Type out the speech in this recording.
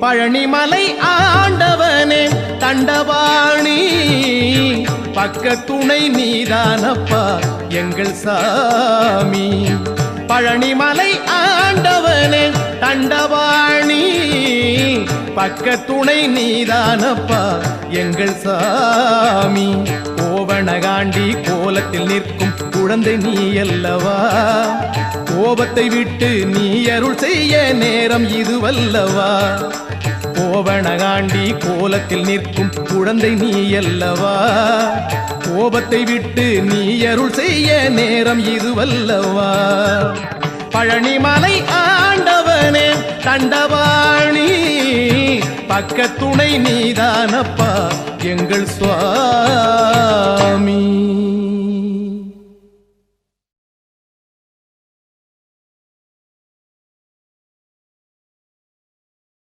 பழனிமலை ஆண்டவனே தண்டவாணி பக்க துணை நீதானப்பா எங்கள் சாமி. பழனிமலை ஆண்டவனே தண்டவாணி பக்க துணை நீதானப்பா எங்கள் சாமி. கோவணகாண்டி கோலத்தில் நிற்கும் குழந்தை நீ அல்லவா? கோபத்தை விட்டு நீ அருள் செய்ய நேரம் இதுவல்லவா? கோவணகாண்டி கோலத்தில் நிற்கும் குழந்தை நீ அல்லவா? கோபத்தை விட்டு நீ அருள் செய்ய நேரம் இதுவல்லவா? பழனிமலை ஆண்டவனே தண்டவாணி பக்கத்துணை நீதானப்பா எங்கள் சுவா